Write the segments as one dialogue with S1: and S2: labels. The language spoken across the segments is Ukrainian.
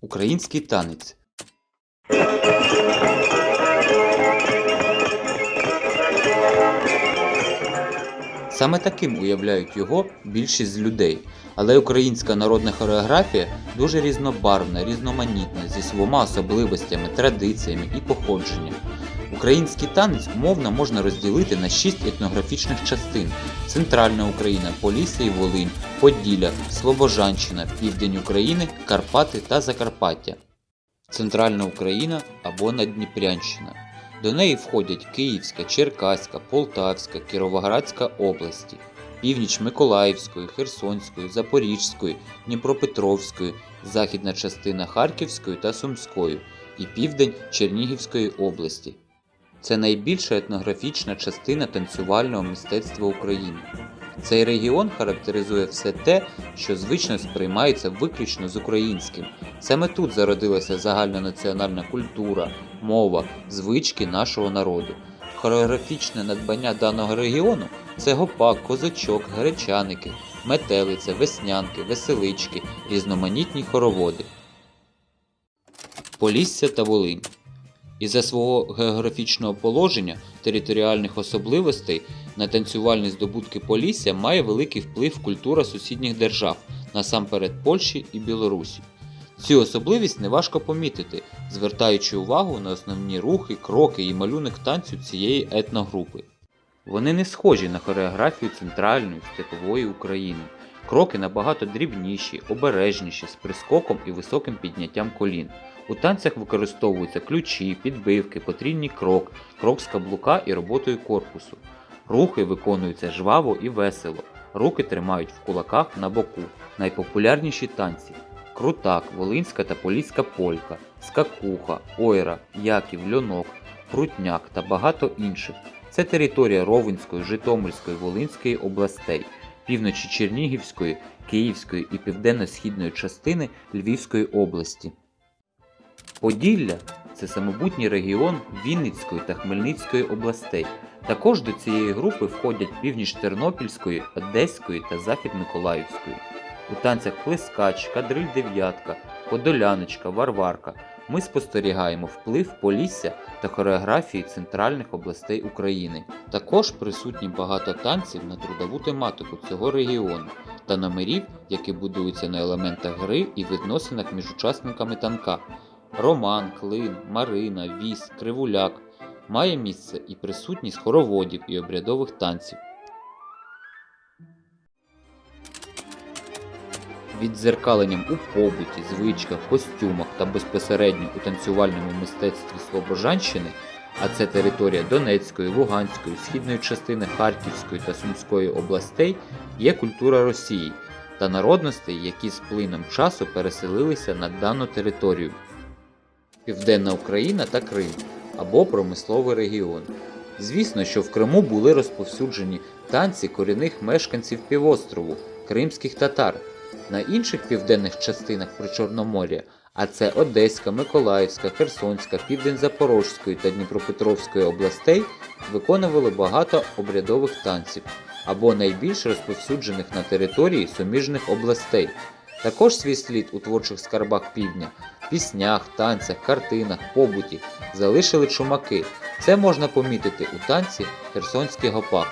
S1: Український танець. Саме таким уявляють його більшість з людей. Але українська народна хореографія дуже різнобарвна, різноманітна, зі своїми особливостями, традиціями і походженням. Український танець умовно можна розділити на шість етнографічних частин: Центральна Україна, Полісся і Волинь, Поділля, Слобожанщина, Південь України, Карпати та Закарпаття. Центральна Україна або Надніпрянщина. До неї входять Київська, Черкаська, Полтавська, Кіровоградська області, північ Миколаївської, Херсонської, Запорізької, Дніпропетровської, західна частина Харківської та Сумської і південь Чернігівської області. Це найбільша етнографічна частина танцювального мистецтва України. Цей регіон характеризує все те, що звично сприймається виключно з українським. Саме тут зародилася загальнонаціональна культура, мова, звички нашого народу. Хореографічне надбання даного регіону це гопак, козачок, гречаники, метелиця, веснянки, веселички, різноманітні хороводи. Полісся та Волинь. Із-за свого географічного положення, територіальних особливостей на танцювальні здобутки Полісся має великий вплив культура сусідніх держав, насамперед Польщі і Білорусі. Цю особливість неважко помітити, звертаючи увагу на основні рухи, кроки і малюнок танцю цієї етногрупи. Вони не схожі на хореографію центральної степової України. Кроки набагато дрібніші, обережніші, з прискоком і високим підняттям колін. У танцях використовуються ключі, підбивки, потрійний крок, крок з каблука і роботою корпусу. Рухи виконуються жваво і весело. Руки тримають в кулаках на боку. Найпопулярніші танці крутак, волинська та поліська полька, скакуха, ойра, яків, льонок, крутняк та багато інших. Це територія Ровенської, Житомирської, Волинської областей, півночі Чернігівської, Київської і південно-східної частини Львівської області. Поділля це самобутній регіон Вінницької та Хмельницької областей. Також до цієї групи входять північ Тернопільської, Одеської та Захід Миколаївської. У танцях плескач, кадриль дев'ятка, подоляночка, варварка ми спостерігаємо вплив Полісся та хореографії центральних областей України. Також присутні багато танців на трудову тематику цього регіону та номерів, які будуються на елементах гри і відносинах між учасниками танка. Роман, клин, марина, віс, кривуляк. Має місце і присутність хороводів і обрядових танців. Віддзеркаленням у побуті, звичках, костюмах та безпосередньо у танцювальному мистецтві Слобожанщини, а це територія Донецької, Луганської, східної частини Харківської та Сумської областей, є культура Росії та народностей, які з плином часу переселилися на дану територію. Південна Україна та Крим або промисловий регіон. Звісно, що в Криму були розповсюджені танці корінних мешканців півострову, кримських татар. На інших південних частинах Причорномор'я, а це Одеська, Миколаївська, Херсонська, Південь Запорозької та Дніпропетровської областей, виконували багато обрядових танців або найбільш розповсюджених на території суміжних областей. Також свій слід у творчих скарбах півдня, піснях, танцях, картинах, побуті залишили чумаки. Це можна помітити у танці Херсонський гопак.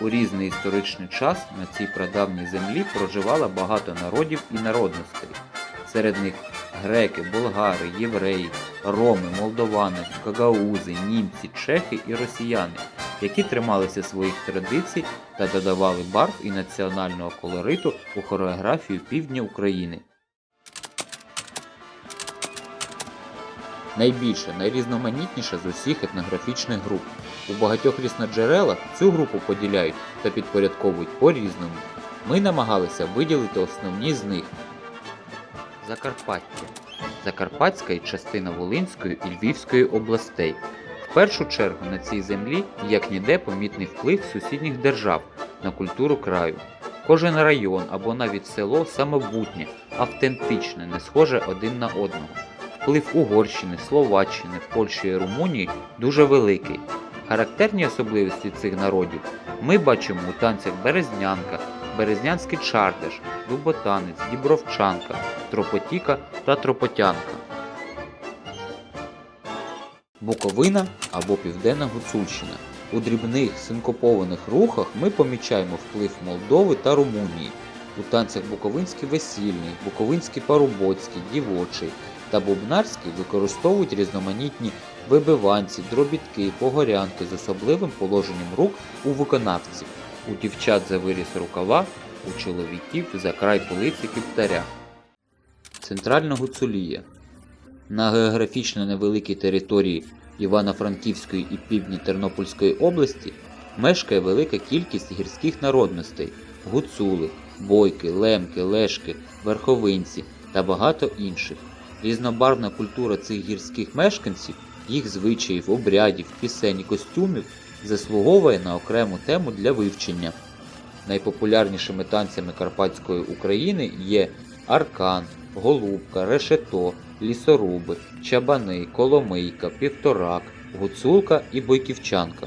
S1: У різний історичний час на цій прадавній землі проживало багато народів і народностей. Серед них греки, болгари, євреї, роми, молдовани, гагаузи, німці, чехи і росіяни, які трималися своїх традицій та додавали барв і національного колориту у хореографію півдня України. Найбільша, найрізноманітніша з усіх етнографічних груп. У багатьох різноджерелах цю групу поділяють та підпорядковують по-різному. Ми намагалися виділити основні з них. Закарпаття. Закарпатська і частина Волинської і Львівської областей. В першу чергу на цій землі як ніде помітний вплив сусідніх держав на культуру краю. Кожен район або навіть село самобутнє, автентичне, не схоже один на одного. Вплив Угорщини, Словаччини, Польщі і Румунії дуже великий. Характерні особливості цих народів ми бачимо у танцях Березнянка, Березнянський чардаш, Дуботанець, Дібровчанка, Тропотіка та Тропотянка. Буковина або Південна Гуцульщина. У дрібних синкопованих рухах ми помічаємо вплив Молдови та Румунії. У танцях буковинський весільний, буковинський парубоцький, дівочий та бубнарський використовують різноманітні вибиванці, дробітки, погорянки з особливим положенням рук у виконавців. У дівчат за виріс рукава, у чоловіків за край полиці кіптаря. Центральна Гуцулія на географічно невеликій території Івано-Франківської і півдні Тернопільської області мешкає велика кількість гірських народностей гуцули, бойки, лемки, лешки, верховинці та багато інших. Різнобарвна культура цих гірських мешканців, їх звичаїв, обрядів, пісень і костюмів заслуговує на окрему тему для вивчення. Найпопулярнішими танцями Карпатської України є аркан, голубка, решето, лісоруби, чабани, коломийка, півторак, гуцулка і бойківчанка.